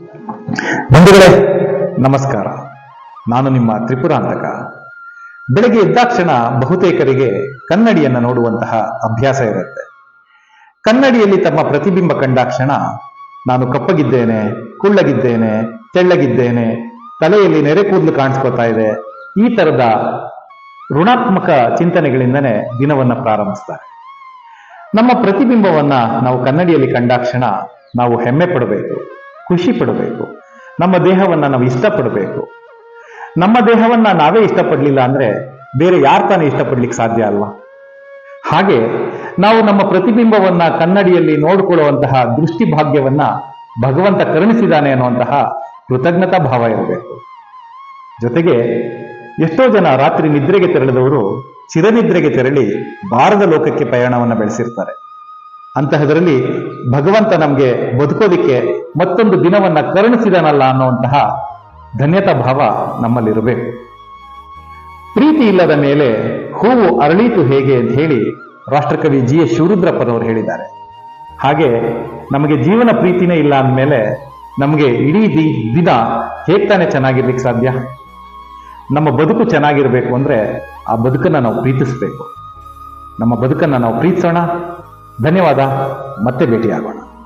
ಬಂಧುಗಳೇ, ನಮಸ್ಕಾರ. ನಾನು ನಿಮ್ಮ ತ್ರಿಪುರಾಂತಕ. ಬೆಳಗ್ಗೆ ಎದ್ದಾಕ್ಷಣ ಬಹುತೇಕರಿಗೆ ಕನ್ನಡಿಯನ್ನು ನೋಡುವಂತಹ ಅಭ್ಯಾಸ ಇರುತ್ತೆ. ಕನ್ನಡಿಯಲ್ಲಿ ತಮ್ಮ ಪ್ರತಿಬಿಂಬ ಕಂಡಾಕ್ಷಣ ನಾನು ಕಪ್ಪಗಿದ್ದೇನೆ, ಕುಳ್ಳಗಿದ್ದೇನೆ, ತೆಳ್ಳಗಿದ್ದೇನೆ, ತಲೆಯಲ್ಲಿ ನೆರೆ ಕೂದಲು ಕಾಣಿಸ್ಕೊತಾ ಇದೆ, ಈ ತರದ ಋಣಾತ್ಮಕ ಚಿಂತನೆಗಳಿಂದನೇ ದಿನವನ್ನ ಪ್ರಾರಂಭಿಸ್ತಾರೆ. ನಮ್ಮ ಪ್ರತಿಬಿಂಬವನ್ನ ನಾವು ಕನ್ನಡಿಯಲ್ಲಿ ಕಂಡಾಕ್ಷಣ ನಾವು ಹೆಮ್ಮೆ ಪಡಬೇಕು. ಖುಷಿ ಪಡಬೇಕು ನಮ್ಮ ದೇಹವನ್ನ ನಾವು ಇಷ್ಟಪಡಬೇಕು. ನಮ್ಮ ದೇಹವನ್ನ ನಾವೇ ಇಷ್ಟಪಡಲಿಲ್ಲ ಅಂದ್ರೆ ಬೇರೆ ಯಾರು ತಾನೇ ಇಷ್ಟಪಡ್ಲಿಕ್ಕೆ ಸಾಧ್ಯ ಅಲ್ವಾ? ಹಾಗೆ ನಾವು ನಮ್ಮ ಪ್ರತಿಬಿಂಬವನ್ನ ಕನ್ನಡಿಯಲ್ಲಿ ನೋಡಿಕೊಳ್ಳುವಂತಹ ದೃಷ್ಟಿ ಭಾಗ್ಯವನ್ನ ಭಗವಂತ ಕರುಣಿಸಿದಾನೆ ಅನ್ನುವಂತಹ ಕೃತಜ್ಞತಾ ಭಾವ ಇರಬೇಕು. ಜೊತೆಗೆ ಎಷ್ಟೋ ಜನ ರಾತ್ರಿ ನಿದ್ರೆಗೆ ತೆರಳಿದವರು ಚಿರನಿದ್ರೆಗೆ ತೆರಳಿ ಭಾರದ ಲೋಕಕ್ಕೆ ಪ್ರಯಾಣವನ್ನ ಬೆಳೆಸಿರ್ತಾರೆ. ಅಂತಹದರಲ್ಲಿ ಭಗವಂತ ನಮಗೆ ಬದುಕೋದಿಕ್ಕೆ ಮತ್ತೊಂದು ದಿನವನ್ನ ಕರುಣಿಸಿದನಲ್ಲ ಅನ್ನುವಂತಹ ಧನ್ಯತಾ ಭಾವ ನಮ್ಮಲ್ಲಿರಬೇಕು. ಪ್ರೀತಿ ಇಲ್ಲದ ಮೇಲೆ ಹೂವು ಅರಳೀತು ಹೇಗೆ ಅಂತ ಹೇಳಿ ರಾಷ್ಟ್ರಕವಿ ಜಿ ಎಸ್ ಶಿವರುದ್ರಪ್ಪನವರು ಹೇಳಿದ್ದಾರೆ. ಹಾಗೆ ನಮಗೆ ಜೀವನ ಪ್ರೀತಿನೇ ಇಲ್ಲ ಅಂದಮೇಲೆ ನಮಗೆ ಇಡೀ ದಿ- ದಿನ ಹೇಗ್ತಾನೆ ಚೆನ್ನಾಗಿರ್ಲಿಕ್ಕೆ ಸಾಧ್ಯ? ನಮ್ಮ ಬದುಕು ಚೆನ್ನಾಗಿರಬೇಕು ಅಂದ್ರೆ ಆ ಬದುಕನ್ನ ನಾವು ಪ್ರೀತಿಸಬೇಕು. ನಮ್ಮ ಬದುಕನ್ನ ನಾವು ಪ್ರೀತಿಸೋಣ. ಧನ್ಯವಾದ. ಮತ್ತೆ ಭೇಟಿಯಾಗೋಣ.